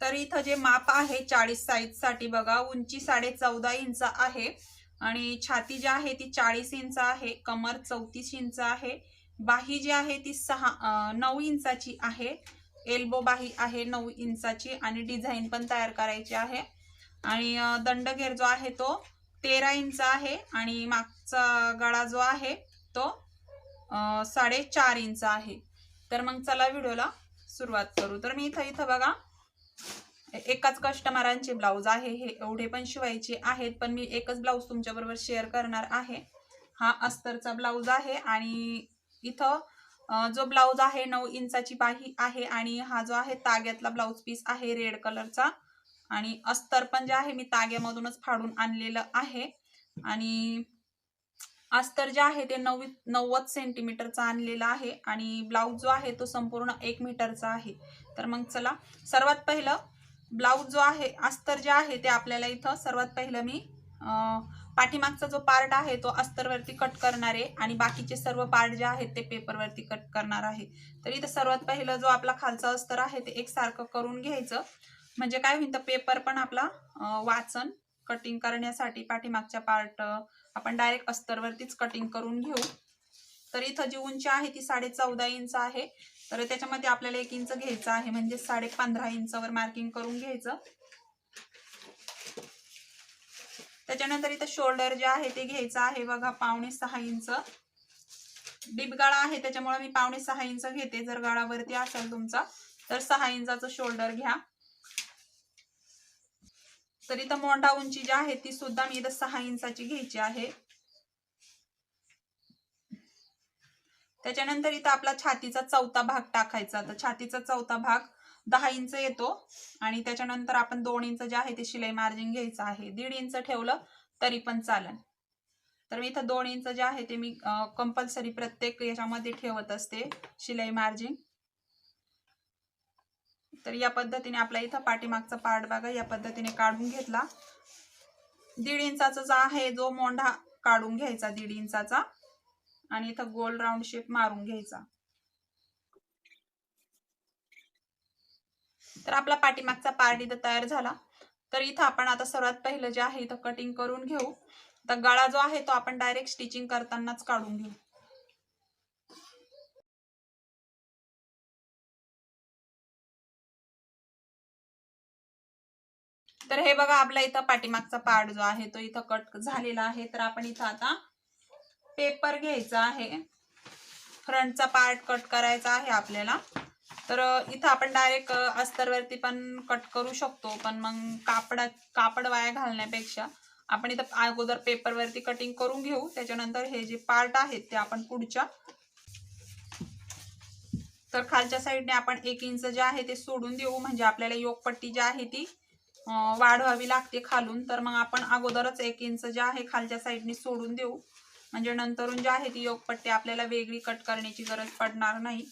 तर इथं जे माप आहे चाळीस साईजसाठी बघा उंची साडे चौदा इंच आहे. आणि छाती जी आहे ती चाळीस इंच आहे कमर चौतीस इंच आहे. बाही जी आहे ती सहा नऊ इंचाची आहे. एल्बो बाही आहे नऊ इंचाची आणि डिझाईन पण तयार करायची आहे. आणि दंडघेर जो आहे तो तेरा इंच आहे आणि मागचा गळा जो आहे तो साडेचार इंच आहे. तर मग चला व्हिडिओला सुरुवात करू. तर मी इथं इथं बघा एकाच कस्टमरांचे ब्लाऊज आहे हे एवढे पण शिवायचे आहेत पण मी एकच ब्लाऊज तुमच्याबरोबर शेअर करणार आहे. हा अस्तरचा ब्लाऊज आहे आणि इथं जो ब्लाऊज आहे नऊ इंचाची बाही आहे आणि हा जो आहे ताग्यातला ब्लाऊज पीस आहे रेड कलरचा. आणि अस्तर पण जे आहे मी ताग्यामधूनच फाडून आणलेलं आहे. आणि अस्तर जे आहे ते नव्वी नव्वद सेंटीमीटरचा आणलेला आहे आणि ब्लाऊज जो आहे तो संपूर्ण एक मीटरचा आहे. तर मग चला सर्वात पहिलं ब्लाऊज जो आहे अस्तर जे आहे ते आपल्याला इथं सर्वात पहिलं मी पाठीमागचा जो पार्ट आहे तो अस्तरवरती कट करणार आहे आणि बाकीचे सर्व पार्ट जे आहेत ते पेपरवरती कट करणार आहे. तर इथं सर्वात पहिलं जो आपला खालचा अस्तर आहे ते एकसारखं करून घ्यायचं. म्हणजे काय होईल तर पेपर पण आपला वाचन कटिंग करण्यासाठी पाठीमागच्या पार्ट आपण डायरेक्ट अस्तरवरतीच कटिंग करून घेऊ. तर इथं जी उंची आहे ती साडे चौदा इंच आहे. तर त्याच्यामध्ये आपल्याला एक इंच घ्यायचं आहे म्हणजे साडे पंधरा इंचावर मार्किंग करून घ्यायचं. त्याच्यानंतर इथं शोल्डर जे आहे ते घ्यायचं आहे बघा पावणे सहा इंच. डीप गाळा आहे त्याच्यामुळे मी पावणे सहा इंच घेते जर गाळावरती असेल तुमचा तर सहा इंचाचं शोल्डर घ्या. तर इथं मोंढा उंची जी आहे ती सुद्धा मी इथं सहा इंचाची घ्यायची आहे. त्याच्यानंतर इथं आपला छातीचा चौथा भाग टाकायचा. तर छातीचा चौथा भाग दहा इंच येतो आणि त्याच्यानंतर आपण दोन इंच जे आहे ते शिलाई मार्जिन घ्यायचं आहे. दीड इंच ठेवलं तरी पण चालेल. तर मी इथं दोन इंच जे आहे ते मी कंपल्सरी प्रत्येक याच्यामध्ये ठेवत असते शिलाई मार्जिन. तर या पद्धतीने आपला इथं पाठीमागचा पार्ट बघा या पद्धतीने काढून घेतला. दीड इंचाचा जो आहे जो मोंढा काढून घ्यायचा दीड इंचाचा. आणि इथं गोल राऊंड शेप मारून घ्यायचा. तर आपला पाठीमागचा पार्ट इथं तयार झाला. तर इथं आपण आता सर्वात पहिलं जे आहे इथं कटिंग करून घेऊ. तर गळा जो आहे तो आपण डायरेक्ट स्टिचिंग करतानाच काढून घेऊ. तर हे बघा आपला इथं पाठीमागचा पार्ट जो आहे तो इथं कट झालेला आहे. तर आपण इथं आता पेपर घ्यायचा आहे. फ्रंटचा पार्ट कट करायचा आहे आपल्याला. तर इथं आपण डायरेक्ट अस्तरवरती पण कट करू शकतो. पण मग कापडा कापड वाया घालण्यापेक्षा आपण इथं अगोदर पेपरवरती कटिंग करून घेऊ. त्याच्यानंतर हे जे पार्ट आहेत ते आपण पुढच्या तर खालच्या साईडने आपण एक इंच जे आहे ते सोडून देऊ. म्हणजे आपल्याला योगपट्टी जी आहे ती वाढवावी लागते खालून. तर मग आपण अगोदरच एक इंच जे आहे खालच्या साईडने सोडून देऊ. म्हणजे नंतरून जे आहे ती योगपट्टी आपल्याला वेगळी कट करण्याची गरज पडणार नाही.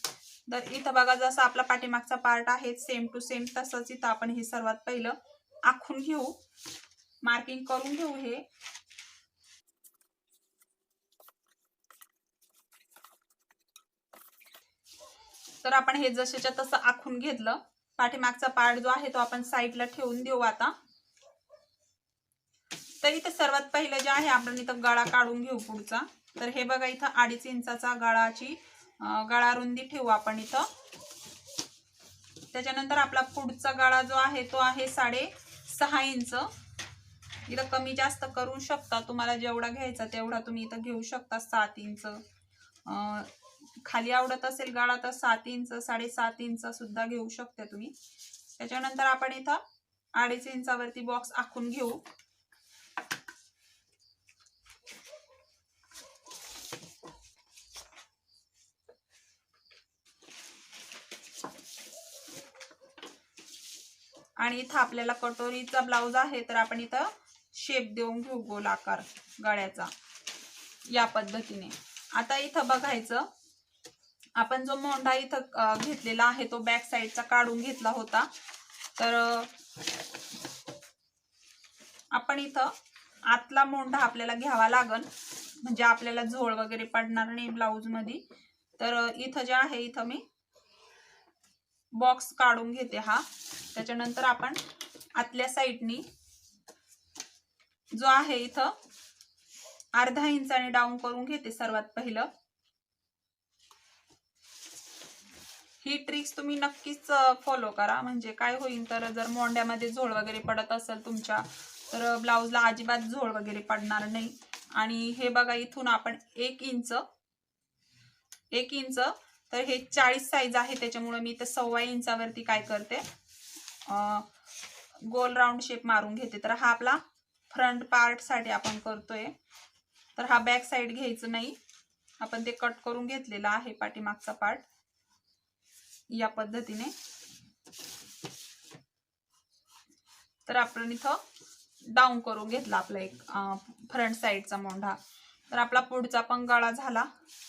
तर इथं बघा जसं आपला पाठीमागचा पार्ट आहे सेम टू सेम तसंच इथं आपण हे सर्वात पहिलं आखून घेऊ. मार्किंग करून घेऊ हे. तर आपण हे जसेच्या तसं आखून घेतलं. पाठीमागचा पार्ट जो आहे तो आपण साईडला ठेवून देऊ आता. तर इथं सर्वात पहिलं जे आहे आपण इथं गळा काढून घेऊ पुढचा. तर हे बघा इथं अडीच इंचाचा गळाची गळा रुंदी ठेवू आपण इथं. त्याच्यानंतर आपला पुढचा गळा जो आहे तो आहे साडे सहा इंच. इथं कमी जास्त करू शकता. तुम्हाला जेवढा घ्यायचा तेवढा तुम्ही इथं घेऊ शकता सात इंच. खाली आवडत असेल गाळा तर सात इंच साडेसात इंच सुद्धा घेऊ शकता तुम्ही. त्याच्यानंतर आपण इथं अडीच इंचावरती बॉक्स आखून घेऊ. आणि इथं आपल्याला कटोरीचा ब्लाऊज आहे तर आपण इथं शेप देऊन घेऊ गोल आकार गळ्याचा. या पद्धतीने. आता इथं बघायचं. आपण जो मोंढा इथं घेतलेला आहे तो बॅक साईडचा काढून घेतला होता. तर आपण इथं आतला मोंढा आपल्याला घ्यावा लागल. म्हणजे आपल्याला झोळ वगैरे पडणार नाही ब्लाऊजमध्ये तर इथं जे आहे इथं मी बॉक्स काढून घेते हा. त्याच्यानंतर आपण आतल्या साईडनी जो आहे इथं अर्धा इंचाने डाऊन करून घेते सर्वात पहिलं. ही ट्रिक्स तुम्ही नक्कीच फॉलो करा. म्हणजे काय होईल तर जर मोंड्यामध्ये झोळ वगैरे पडत असेल तुमच्या तर ब्लाऊजला अजिबात झोळ वगैरे पडणार नाही. आणि हे बघा इथून आपण एक इंच एक इंच तर हे चाळीस साईज आहे त्याच्यामुळे मी इथं सव्वा इंचावरती काय करते? गोल राऊंड शेप मारून घेते. तर हा आपला फ्रंट पार्टसाठी आपण करतोय. तर हा बॅक साईड घ्यायचं नाही. आपण ते कट करून घेतलेला आहे पाठीमागचा पार्ट या पद्धतीने. तर आपण इथं डाऊन करून घेतला आपला एक फ्रंट साईडचा मोंढा. तर आपला पुढचा पण गळा झाला.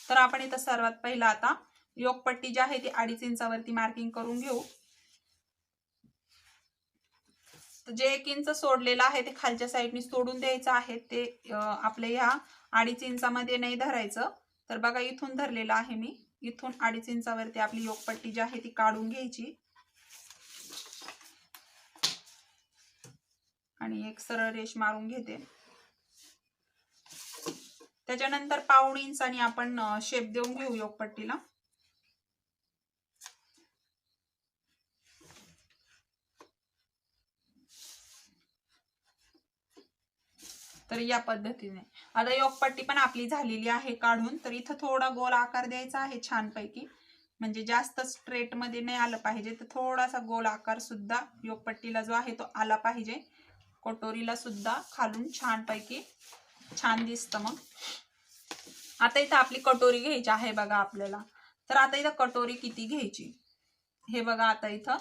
तर आपण इथं सर्वात पहिला आता योगपट्टी जी आहे ती अडीच इंचावरती मार्किंग करून घेऊ. जे एक इंच सोडलेलं आहे ते खालच्या साईडनी सोडून द्यायचं आहे ते आपल्या ह्या अडीच इंचामध्ये नाही धरायचं. तर बघा इथून धरलेलं आहे मी. इथून अडीच इंचावरती आपली योगपट्टी जी आहे ती काढून घ्यायची. आणि एक सरळ रेष मारून घेते. त्याच्यानंतर पाऊण आणि आपण शेप देऊन घेऊ योगपट्टीला. तर या पद्धतीने. आता योगपट्टी पण आपली झालेली आहे काढून तर इथं थोडा गोल आकार द्यायचा आहे छानपैकी. म्हणजे जास्त स्ट्रेटमध्ये नाही आलं पाहिजे तर थोडासा गोल आकार सुद्धा योगपट्टीला जो आहे तो आला पाहिजे. कटोरीला सुद्धा खालून छानपैकी छान दिसतं मग. आता इथं आपली कटोरी घ्यायची आहे बघा आपल्याला. तर आता इथं कटोरी किती घ्यायची? हे बघा आता इथं.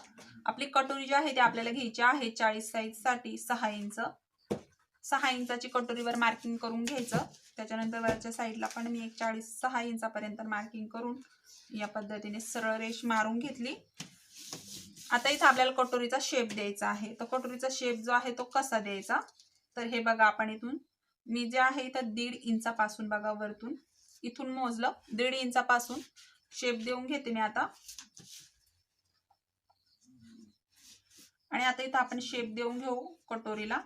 आपली कटोरी जी आहे ती आपल्याला घ्यायची आहे चाळीस साईजसाठी सहा इंच. सहा इंचाची कटोरीवर मार्किंग करून घ्यायचं. त्याच्यानंतर वरच्या साईडला पण मी एक चाळीस सहा इंचापर्यंत मार्किंग करून या पद्धतीने सरळ रेष मारून घेतली. आता इथं आपल्याला कटोरीचा शेप द्यायचा आहे. तर कटोरीचा शेप जो आहे तो कसा द्यायचा? तर हे बघा आपण इथून. मी जे आहे इथं दीड इंचापासून बघा वरतून. इथून मोजलं दीड इंचापासून शेप देऊन घेते मी आता. आणि आता इथं आपण शेप देऊन घेऊ कटोरीला.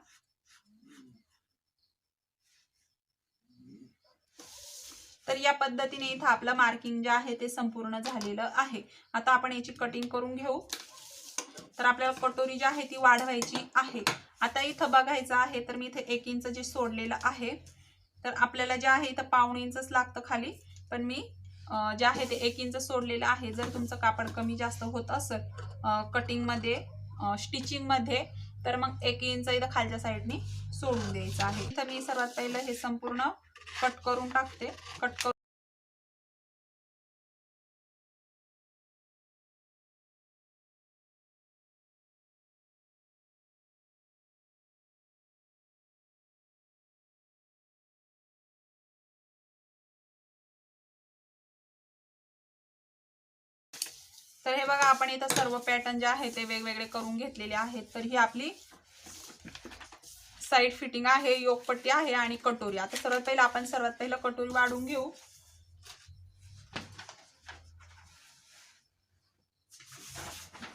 तर या पद्धतीने इथं आपलं मार्किंग जे आहे ते संपूर्ण झालेलं आहे. आता आपण याची कटिंग करून घेऊ. तर आपल्याला कटोरी जी आहे ती वाढवायची आहे. आता इथं बघायचं आहे तर मी इथे एक इंच जे सोडलेलं आहे. तर आपल्याला जे आहे इथं पाऊण इंचच लागतं खाली. पण मी जे आहे ते एक इंच सोडलेलं आहे. जर तुमचं कापड कमी जास्त होत असेल कटिंगमध्ये स्टिचिंगमध्ये तर मग एक इंच इथं खालच्या साईडने सोडून द्यायचं आहे. इथं मी सर्वात पहिलं हे संपूर्ण कट करून टाकते. कट करून तर हे बघा आपण इथं सर्व पॅटर्न जे आहे ते वेगवेगळे करून घेतलेले आहेत. तर ही आपली साईड फिटिंग आहे योगपट्टी आहे आणि कटोरी. आता सर्वात पहिलं आपण सर्वात पहिलं कटोरी वाढून घेऊ.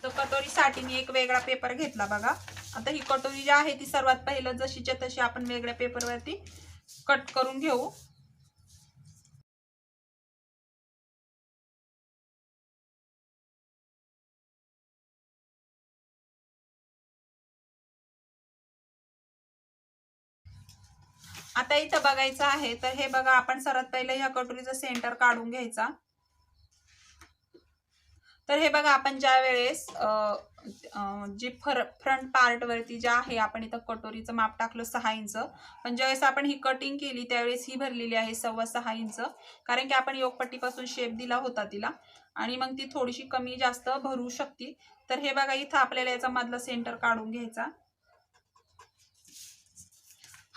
तर कटोरीसाठी मी एक वेगळा पेपर घेतला बघा. आता ही कटोरी जी आहे ती सर्वात पहिलं जशीच्या तशी आपण वेगळ्या पेपरवरती कट करून घेऊ. आता इथं बघायचं आहे तर हे बघा आपण सर्वात पहिले ह्या कटोरीचं सेंटर काढून घ्यायचा. तर हे बघा आपण ज्या वेळेस जी जे फर फ्रंट पार्ट वरती जे आहे आपण इथं कटोरीचं माप टाकलं सहा इंच. पण ज्यावेळेस आपण ही कटिंग केली त्यावेळेस ही भरलेली आहे सव्वा सहा इंच. कारण की आपण योगपट्टीपासून शेप दिला होता तिला. आणि मग ती थोडीशी कमी जास्त भरू शकते. तर हे बघा इथं आपल्याला याचा मधला सेंटर काढून घ्यायचा.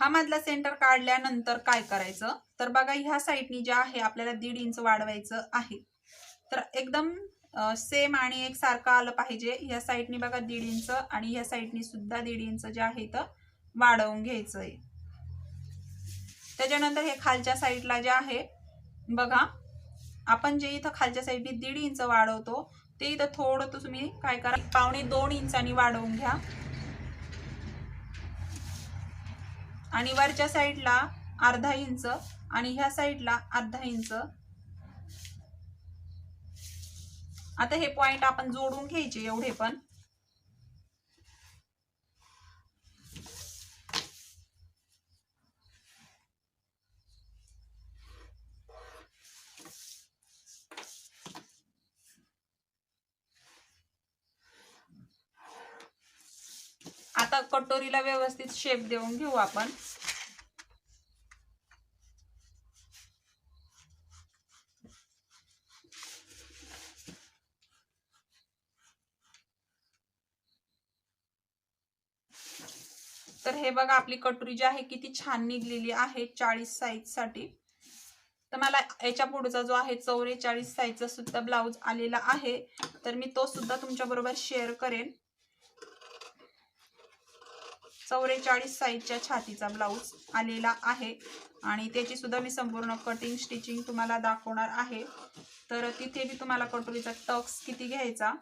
हा मधला सेंटर काढल्यानंतर काय करायचं? तर बघा ह्या साईडनी जे आहे आपल्याला दीड इंच वाढवायचं आहे. तर एकदम सेम आणि एक सारखं आलं पाहिजे. ह्या साईडनी बघा दीड इंच आणि ह्या साईडनी सुद्धा दीड इंच जे आहे तर वाढवून घ्यायचं आहे त्याच्यानंतर हे खालच्या साईडला जे आहे बघा आपण जे इथं खालच्या साईडनी दीड इंच वाढवतो ते इथं थोडं तुम्ही काय करा पावणे दोन इंचानी वाढवून घ्या. आणि वरच्या साईडला अर्धा इंच आणि ह्या साईडला अर्धा इंच. आता हे पॉइंट आपण जोडून घ्यायचे एवढे पण आता कटोरीला व्यवस्थित शेप देऊन घेऊ आपण. तर हे बघा आपली कटोरी जी आहे किती छान निघलेली आहे चाळीस साईजसाठी. तर मला याच्या पुढचा जो आहे चौवेचाळीस साईजचा सुद्धा ब्लाऊज आलेला आहे. तर मी तो सुद्धा तुमच्या बरोबर शेअर करेन. चौवेचाळीस साईजच्या छातीचा ब्लाऊज आलेला आहे. आणि त्याची सुद्धा मी संपूर्ण कटिंग स्टिचिंग तुम्हाला दाखवणार आहे. तर तिथे मी तुम्हाला कटोरीचा टक्स किती घ्यायचा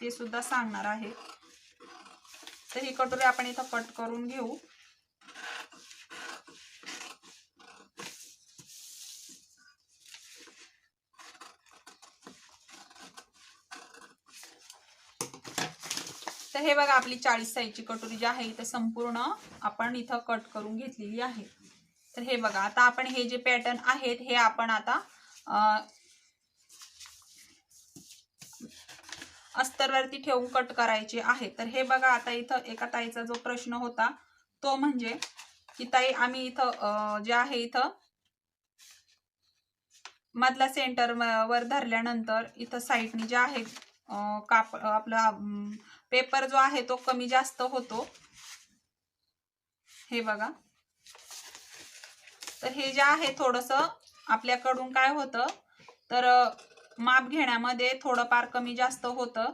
ते सुद्धा सांगणार आहे. तर ही कटोरी आपण इथं कट करून घेऊ. तर हे बघा आपली चाळीस साईजची कटोरी जी आहे इथं संपूर्ण आपण इथं कट करून घेतलेली आहे. तर हे बघा आता आपण हे जे पॅटर्न आहेत हे आपण आता अस्तरवरती ठेवून कट करायचे आहे. तर हे बघा आता इथं एका ताईचा जो प्रश्न होता तो म्हणजे की ताई आम्ही इथं जे आहे इथं मधला सेंटर वर धरल्यानंतर इथं साईडनी जे आहे काप आपलं पेपर जो आहे तो कमी जास्त होतो. हे बघा. तर हे जे आहे थोडस आपल्याकडून काय होतं? तर माप घेण्यामध्ये थोडंफार कमी जास्त होतं.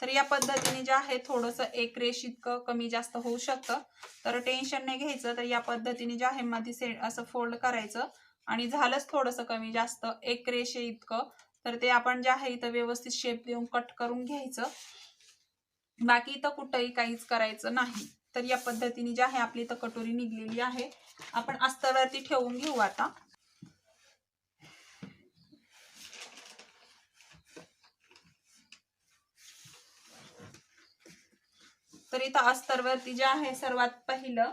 तर या पद्धतीने जे आहे थोडंसं एक रेश इतकं कमी जास्त होऊ शकतं. तर टेन्शन नाही घ्यायचं. तर या पद्धतीने जे आहे मध्ये से असं फोल्ड करायचं. आणि झालंच थोडंसं कमी जास्त. एक रेषे इतकं. तर ते आपण जे आहे इथं व्यवस्थित शेप देऊन कट करून घ्यायचं. बाकी इथं कुठंही काहीच करायचं नाही. तर या पद्धतीने जे आहे आपली इथं कटोरी निघलेली आहे. आपण अस्तरवरती ठेवून घेऊ आता. तर इथं अस्तरवरती जे आहे सर्वात पहिलं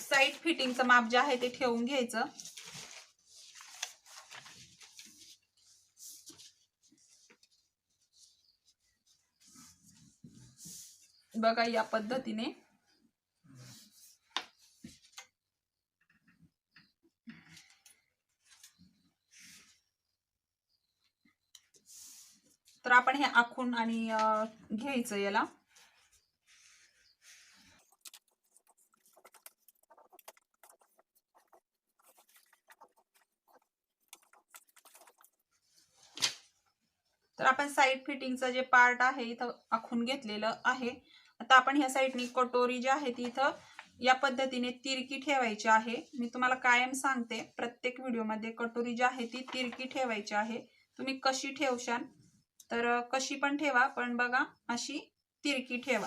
साईड फिटिंगचं माप जे आहे ते ठेवून घ्यायचं. बघा या पद्धतीने. तर आपण हे आखून आणि घ्यायचं याला. तर आपण साईड फिटिंगचं जे पार्ट आहे इथं आखून घेतलेलं आहे. आता आपण ह्या साईडनी कटोरी जी आहे ती इथं या पद्धतीने तिरकी ठेवायची आहे. मी तुम्हाला कायम सांगते प्रत्येक व्हिडिओमध्ये कटोरी जी आहे ती तिरकी ठेवायची आहे. तुम्ही कशी ठेवशाल तर कशी पण ठेवा पण बघा अशी तिरकी ठेवा.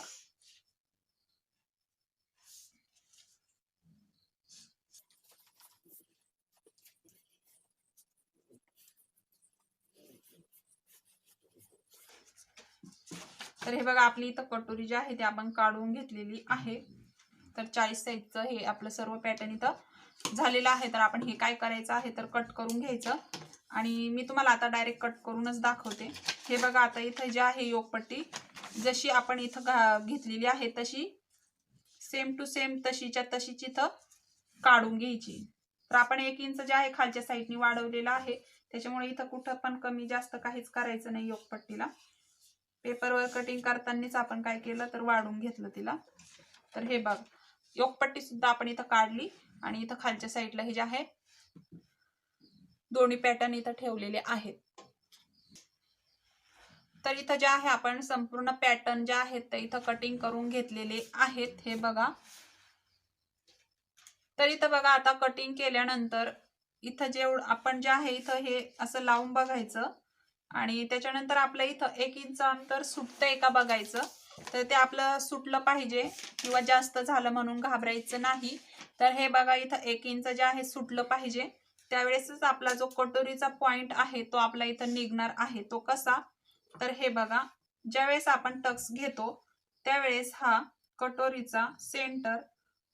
तर हे बघा आपली इथं कटोरी जी आहे ती आपण काढून घेतलेली आहे. तर चाळीस साईजचं हे आपलं सर्व पॅटर्न इथं झालेलं आहे. तर आपण हे काय करायचं आहे तर कट करून घ्यायचं. आणि मी तुम्हाला आता डायरेक्ट कट करूनच दाखवते. हे बघा आता इथं जे आहे योगपट्टी जशी आपण इथं घा- घेतलेली आहे तशी सेम टू सेम तशीच्या तशीच इथं काढून घ्यायची. तर आपण एक इंच जे आहे खालच्या साईडनी वाढवलेलं आहे. त्याच्यामुळे इथं कुठं पण कमी जास्त काहीच करायचं नाही योगपट्टीला. पेपरवर कटिंग करतानाच आपण काय केलं तर वाढून घेतलं तिला. तर हे बघ योगपट्टी सुद्धा आपण इथं काढली आणि इथं खालच्या साईडला हे जे आहे दोन्ही पॅटर्न इथं ठेवलेले आहेत. तर इथं जे आहे आपण संपूर्ण पॅटर्न जे आहेत ते इथं कटिंग करून घेतलेले आहेत. हे बघा. तर इथं बघा आता कटिंग केल्यानंतर इथं जेवढं आपण जे आहे इथं हे असं लावून बघायचं. आणि त्याच्यानंतर आपलं इथं एक इंच अंतर सुटतंय का बघायचं. तर ते आपलं सुटलं पाहिजे किंवा जास्त झालं म्हणून घाबरायचं नाही. तर हे बघा इथं एक इंच जे आहे सुटलं पाहिजे. त्यावेळेसच आपला जो कटोरीचा पॉइंट आहे तो आपला इथं निघणार आहे. तो कसा? तर हे बघा ज्यावेळेस आपण टक्स घेतो त्यावेळेस हा कटोरीचा सेंटर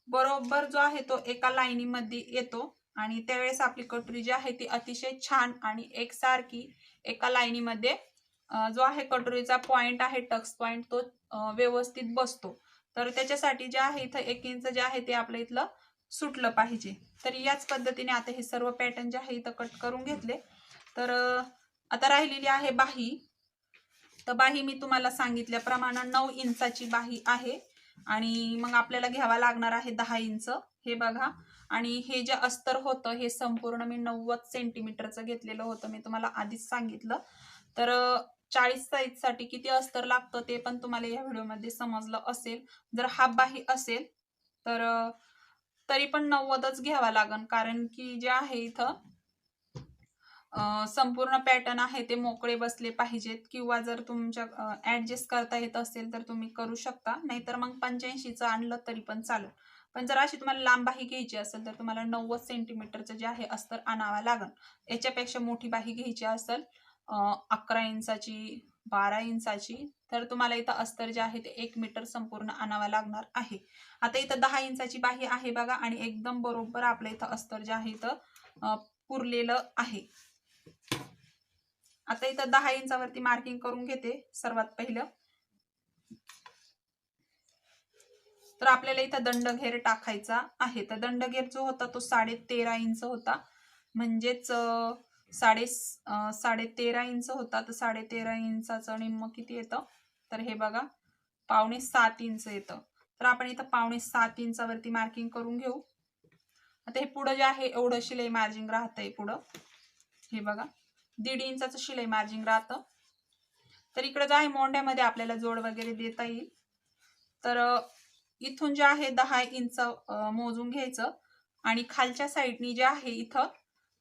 बरोबर जो आहे तो एका लाईनीमध्ये येतो. आणि त्यावेळेस आपली कटोरी जी आहे ती अतिशय छान आणि एकसारखी एका लाईनीमध्ये जो आहे कटोरीचा पॉइंट आहे टक्स पॉइंट तो व्यवस्थित बसतो. तर त्याच्यासाठी जे आहे इथं एक इंच जे आहे ते आपलं इथलं सुटलं पाहिजे. तर याच पद्धतीने आता हे सर्व पॅटर्न जे आहे इथं कट करून घेतले. तर आता राहिलेली आहे बाही. तर बाही मी तुम्हाला सांगितल्याप्रमाणे नऊ इंचाची बाही आहे. आणि मग आपल्याला घ्यावा लागणार आहे दहा इंच. हे बघा आणि हे जे अस्तर होतं हे संपूर्ण मी नव्वद सेंटीमीटरचं घेतलेलं होतं मी तुम्हाला आधीच सांगितलं. तर चाळीस साईजसाठी किती अस्तर लागतं ते पण तुम्हाला या व्हिडिओमध्ये समजलं असेल. जर हाफ बाही असेल तर तरी पण नव्वदच घ्यावा लागन. कारण की जे आहे इथं संपूर्ण पॅटर्न आहे ते मोकळे बसले पाहिजेत. किंवा जर तुमच्या ऍडजस्ट करता येत असेल तर तुम्ही करू शकता. नाहीतर मग पंच्याऐंशीचं आणलं तरी पण चालेल. पण जर अशी तुम्हाला लांब बाही घ्यायची असेल तर तुम्हाला नव्वद सेंटीमीटरचं जे आहे अस्तर आणावा लागेल याच्यापेक्षा मोठी बाही घ्यायची असेल अकरा इंचाची बारा इंचाची तर तुम्हाला इथं अस्तर जे आहे ते एक मीटर संपूर्ण आणावा लागणार आहे. आता इथं दहा इंचाची बाही आहे बघा आणि एकदम बरोबर आपलं इथं अस्तर जे आहे इथं पुरलेलं आहे. आता इथं दहा इंचावरती मार्किंग करून घेते सर्वात पहिलं. तर आपल्याला इथं दंडघेर टाकायचा आहे. तर दंडघेर जो होता तो साडे तेरा इंच होता. म्हणजेच साडे साडे तेरा इंच होता. तर साडे तेरा इंचाचं निम्म किती येतं? तर हे बघा पावणे सात इंच येतं. तर आपण इथं पावणे सात इंचावरती मार्किंग करून घेऊ. आता हे पुढं जे आहे एवढं शिलाई मार्जिंग राहतंय पुढं. हे बघा दीड इंचाचं शिलाई मार्जिंग राहतं. तर इकडं जे आहे मोंड्यामध्ये आपल्याला जोड वगैरे देता येईल. तर इथून जे आहे दहा इंच मोजून घ्यायचं. आणि खालच्या साईडनी जे आहे इथं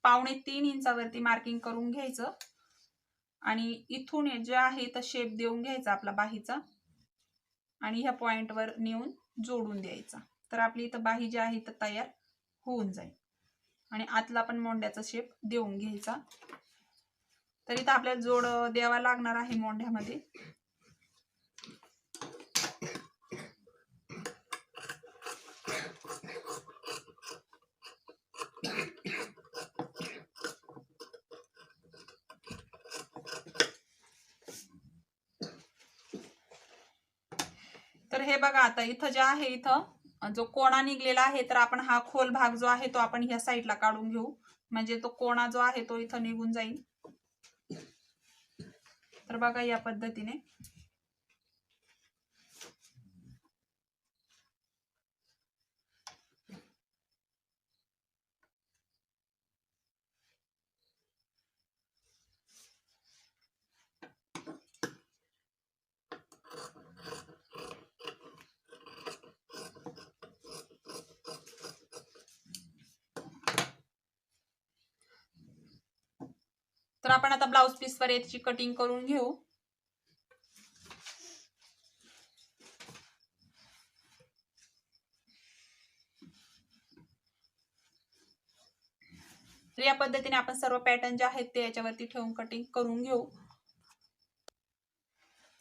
पावणे तीन इंचावरती मार्किंग करून घ्यायचं. आणि इथून जे आहे इथं शेप देऊन घ्यायचा आपला बाहीचा. आणि ह्या पॉइंटवर नेऊन जोडून द्यायचा. तर आपली इथं बाही जी आहे इथं तयार होऊन जाईल. आणि आतला पण मोंड्याचा शेप देऊन घ्यायचा. तर इथं आपल्याला जोड द्यावा लागणार आहे मोंढ्यामध्ये. तर हे बघा आता इथं जे आहे इथं जो कोणा निघलेला आहे तर आपण हा खोल भाग जो आहे तो आपण ह्या साईडला काढून घेऊ. म्हणजे तो कोणा जो आहे तो इथं निघून जाईल. तर बघा या पद्धतीने. तर आपण आता ब्लाऊज पीसवर याची कटिंग करून घेऊ. तर या पद्धतीने आपण सर्व पॅटर्न जे आहेत ते याच्यावरती ठेवून कटिंग करून घेऊ.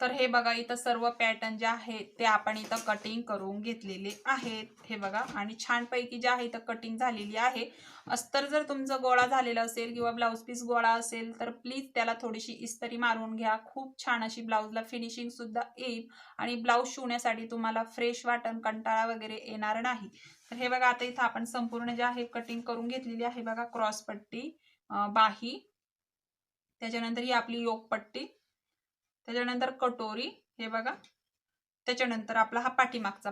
तर हे बघा इथं सर्व पॅटर्न जे आहेत ते आपण इथं कटिंग करून घेतलेले आहेत. हे बघा आणि छानपैकी जे आहे इथं कटिंग झालेली आहे. अस्तर जर तुमचं गोळा झालेला असेल किंवा ब्लाऊज पीस गोळा असेल तर प्लीज त्याला थोडीशी इस्तरी मारून घ्या. खूप छान अशी ब्लाऊजला फिनिशिंग सुद्धा येईल. आणि ब्लाऊज शिवण्यासाठी तुम्हाला फ्रेश वाटण कंटाळा वगैरे येणार नाही. तर हे बघा आता इथं आपण संपूर्ण जे आहे कटिंग करून घेतलेली आहे. बघा क्रॉस पट्टी बाही. त्याच्यानंतर ही आपली योगपट्टी. त्याच्यानंतर कटोरी हे बघा. त्याच्यानंतर आपला हा पाठीमागचा